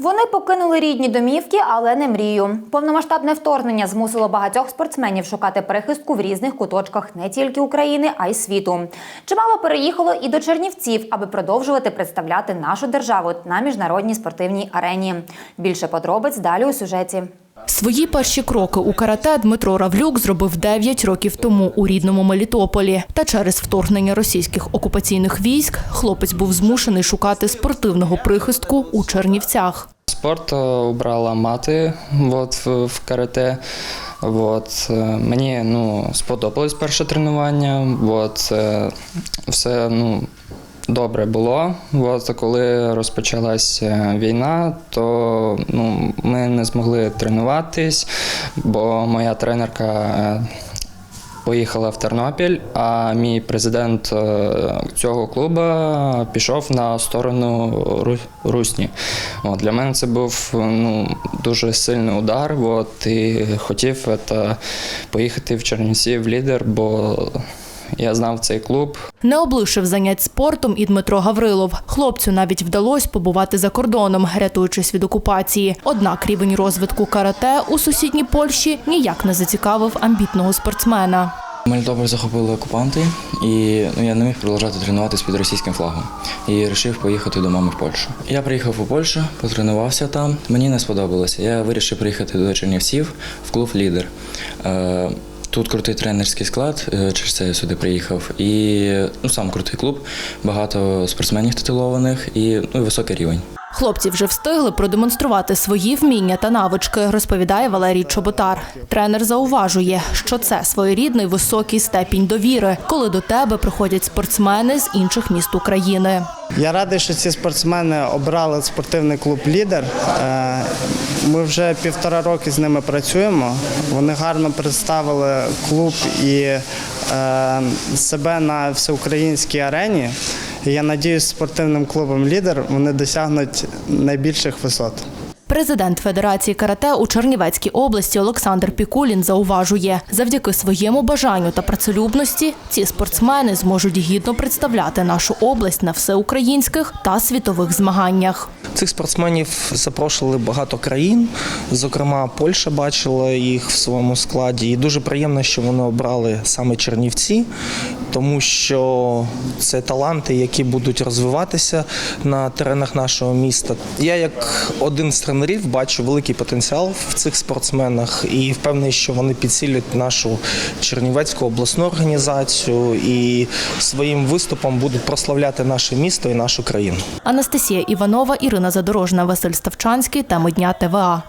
Вони покинули рідні домівки, але не мрію. Повномасштабне вторгнення змусило багатьох спортсменів шукати перехистку в різних куточках не тільки України, а й світу. Чимало переїхало і до Чернівців, аби продовжувати представляти нашу державу на міжнародній спортивній арені. Більше подробиць далі у сюжеті. Свої перші кроки у карате Дмитро Равлюк зробив 9 років тому у рідному Мелітополі. Та через вторгнення російських окупаційних військ хлопець був змушений шукати спортивного прихистку у Чернівцях. Спорт е, обрала мати от, в, карате. От, е, мені ну, сподобалось перше тренування. От, е, все ну, добре було. От, коли розпочалась е, війна, то ну, ми не змогли тренуватись, бо моя тренерка. е, Поїхала в Тернопіль, а мій президент е, цього клубу пішов на сторону Русні. От, для мене це був ну, дуже сильний удар. От, і хотів це, поїхати в Чернівці в лідер, бо я знав цей клуб. Не облишив занять спортом і Дмитро Гаврилов. Хлопцю навіть вдалося побувати за кордоном, рятуючись від окупації. Однак рівень розвитку карате у сусідній Польщі ніяк не зацікавив амбітного спортсмена. Мелітополь захопили окупанти, і ну, я не міг продовжувати тренуватися під російським флагом. І вирішив поїхати до мами в Польщу. Я приїхав у Польщу, потренувався там. Мені не сподобалося. Я вирішив приїхати до Чернівців в клуб Лідер. Тут крутий тренерський склад, е, через це я сюди приїхав. І ну, сам крутий клуб, багато спортсменів титулованих і ну, і високий рівень. Хлопці вже встигли продемонструвати свої вміння та навички, розповідає Валерій Чоботар. Тренер зауважує, що це своєрідний високий степінь довіри, коли до тебе приходять спортсмени з інших міст України. Я радий, що ці спортсмени обрали спортивний клуб Лідер. Е, Ми вже півтора роки з ними працюємо. Вони гарно представили клуб і е, себе на всеукраїнській арені. І я надіюсь, спортивним клубом Лідер вони досягнуть найбільших висот. Президент Федерації карате у Чернівецькій області Олександр Пікулін зауважує, завдяки своєму бажанню та працелюбності ці спортсмени зможуть гідно представляти нашу область на всеукраїнських та світових змаганнях. Цих спортсменів запрошували багато країн. Зокрема, Польща бачила їх в своєму складі. І дуже приємно, що вони обрали саме Чернівці, тому що це таланти, які будуть розвиватися на теренах нашого міста. Я, як один з тренерів, бачу великий потенціал в цих спортсменах і впевнений, що вони підсилять нашу Чернівецьку обласну організацію і своїм виступом будуть прославляти наше місто і нашу країну. Анастасія Іванова, Ірина Задорожна, Василь Ставчанський та Медня ТВА.